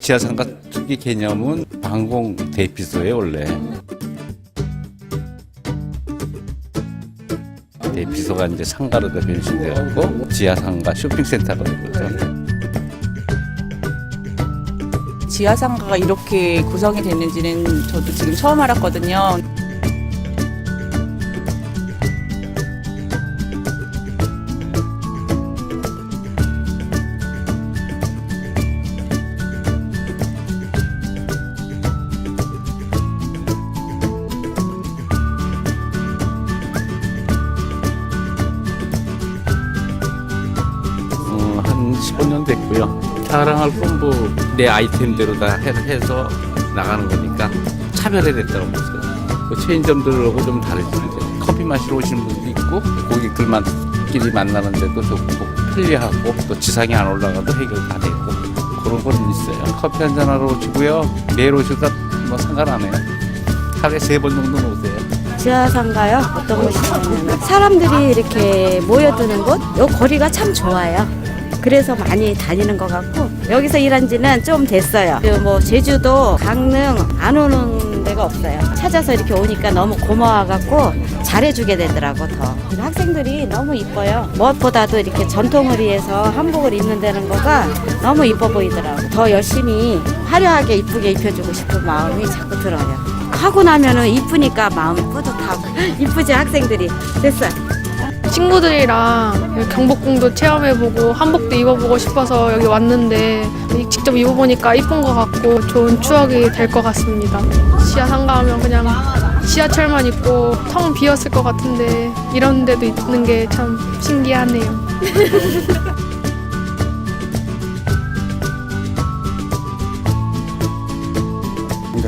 지하상가 특기 개념은 방공 대피소예요 원래. 대피소가 이제 상가로 변신되었고 지하상가 쇼핑센터가 된 거죠. 지하상가가 이렇게 구성이 됐는지는 저도 지금 처음 알았거든요. 한 15년 됐고요. 자랑할 건뭐내 아이템대로 다 해- 해서 나가는 거니까 차별화 됐다고 보세요. 그 체인점들하고 좀. 이제 커피 마시러 오시는 분도 있고 고객들만끼리 만나는데도 좋고 편리하고 또 지상에 안 올라가도 해결 다 되고 그런 건 있어요. 커피 한 잔 하러 오시고요. 매일 오셔도 뭐 상관 안 해요. 하루에 세 번 정도는 오세요. 지하상가요? 어떤 곳이냐면 사람들이 이렇게 모여드는 곳, 요 거리가 참 좋아요. 그래서 많이 다니는 것 같고 여기서 일한 지는 좀 됐어요. 그뭐 제주도, 강릉 안 오는 데가 없어요. 찾아서 이렇게 오니까 너무 고마워갖고 잘해주게 되더라고 더. 학생들이 너무 이뻐요. 무엇보다도 이렇게 전통을 위해서 한복을 입는다는 거가 너무 이뻐 보이더라고. 더 열심히 화려하게 이쁘게 입혀주고 싶은 마음이 자꾸 들어요. 하고 나면은 이쁘니까 마음이 뿌듯하고 이쁘지 학생들이 됐어요. 친구들이랑 경복궁도 체험해보고 한복도 입어보고 싶어서 여기 왔는데 직접 입어보니까 이쁜 것 같고 좋은 추억이 될 것 같습니다. 지하 상가하면 그냥 지하철만 있고 텅 비었을 것 같은데 이런 데도 있는 게 참 신기하네요.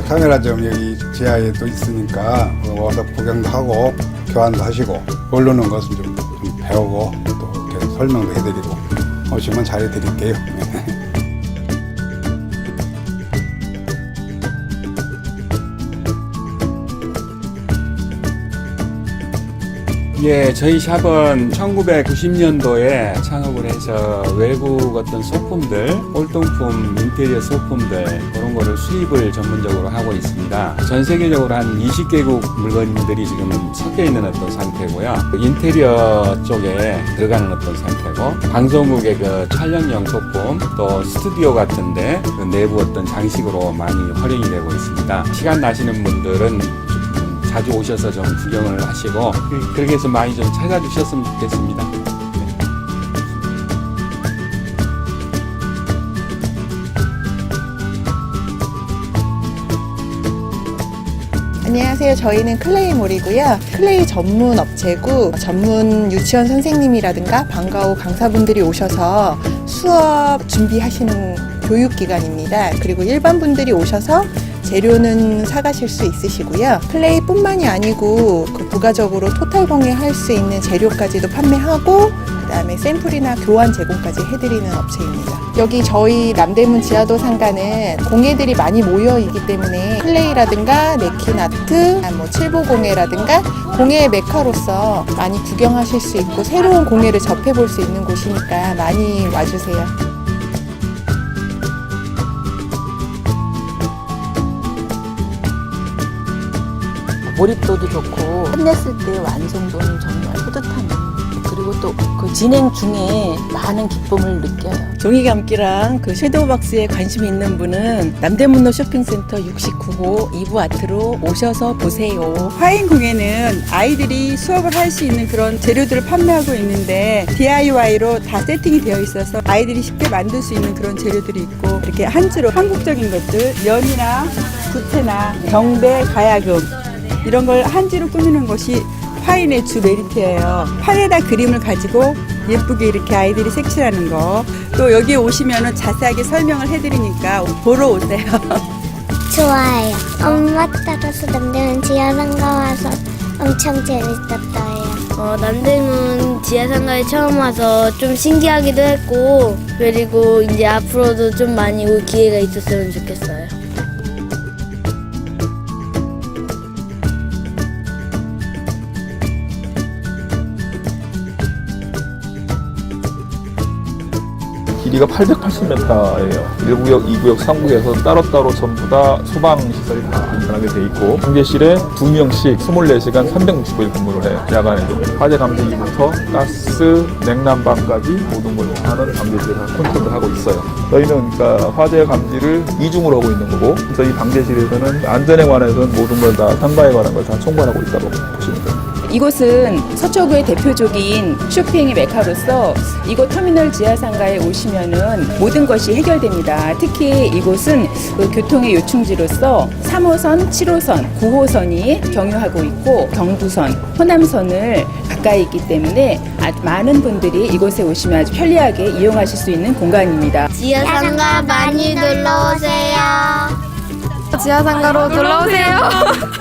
카메라점 여기 지하에 또 있으니까 와서 구경도 하고 교환도 하시고 모르는 것은 좀, 좀 배우고 또 이렇게 설명도 해드리고 오시면 잘해드릴게요. 예, 저희 샵은 1990년도에 창업을 해서 외국 어떤 소품들, 올동품, 인테리어 소품들 그런 거를 수입을 전문적으로 하고 있습니다. 전 세계적으로 한 20개국 물건들이 지금 섞여 있는 어떤 상태고요. 인테리어 쪽에 들어가는 어떤 상태고 방송국의 그 촬영용 소품 또 스튜디오 같은데 그 내부 어떤 장식으로 많이 활용이 되고 있습니다. 시간 나시는 분들은 좀 자주 오셔서 좀 구경을 하시고 그- 그렇게 해서 많이 좀 찾아주셨으면 좋겠습니다. 안녕하세요. 저희는 클레이몰이고요. 클레이 전문 업체고 전문 유치원 선생님이라든가 방과후 강사분들이 오셔서 수업 준비하시는 교육기관입니다. 그리고 일반 분들이 오셔서 재료는 사가실 수 있으시고요. 클레이뿐만이 아니고 그 부가적으로 토탈 공예할 수 있는 재료까지도 판매하고 그다음에 샘플이나 교환 제공까지 해드리는 업체입니다. 여기 저희 남대문 지하도 상가는 공예들이 많이 모여 있기 때문에 클레이라든가 네킨 아트, 뭐 칠보 공예라든가 공예의 메카로서 많이 구경하실 수 있고 새로운 공예를 접해볼 수 있는 곳이니까 많이 와주세요. 몰입도도 좋고 끝냈을 때 완성도는 정말 뿌듯함. 그리고 또 그 진행 중에 많은 기쁨을 느껴요. 종이 감기랑 그 섀도우 박스에 관심 있는 분은 남대문로 쇼핑센터 69호 2부 아트로 오셔서 보세요. 화인 공예는 아이들이 수업을 할 수 있는 그런 재료들을 판매하고 있는데 DIY로 다 세팅이 되어 있어서 아이들이 쉽게 만들 수 있는 그런 재료들이 있고 이렇게 한 주로 한국적인 것들 연이나 부채나 경배, 가야금 이런 걸한 주로 꾸미는 것이 화인의 주 메리트예요. 판에다 그림을 가지고 예쁘게 이렇게 아이들이 색칠하는 거. 또 여기 오시면은 자세하게 설명을 해드리니까 보러 오세요. 좋아요. 엄마 따라서 남대문 지하상가 와서 엄청 재밌었어요. 어, 남대문 지하상가에 처음 와서 좀 신기하기도 했고, 그리고 이제 앞으로도 좀 많이 올 기회가 있었으면 좋겠어요. 길이가 880m예요. 1구역, 2구역, 3구역에서 따로따로 전부 다 소방 시설이 다 안전하게 돼 있고 경제실에 2명씩 24시간 365일 근무를 해요. 야간에도. 화재 감지기부터 가스, 냉난방까지 모든 걸 하는 방제실에서 컨트롤을 하고 있어요. 저희는 그러니까 화재 감지를 이중으로 하고 있는 거고 저희 방제실에서는 안전에 관해서는 모든 걸 다 상가에 관한 걸 다 총괄하고 있다고 보시면 됩니다. 이곳은 서초구의 대표적인 쇼핑의 메카로서 이곳 터미널 지하 상가에 오시면은 모든 것이 해결됩니다. 특히 이곳은 그 교통의 요충지로서 3호선, 7호선, 9호선이 경유하고 있고 경부선, 호남선을 가까이 있기 때문에 아- 많은 분들이 이곳에 오시면 아주 편리하게 이용하실 수 있는 공간입니다. 지하 상가 많이 놀러 오세요. 지하 상가로 놀러 오세요.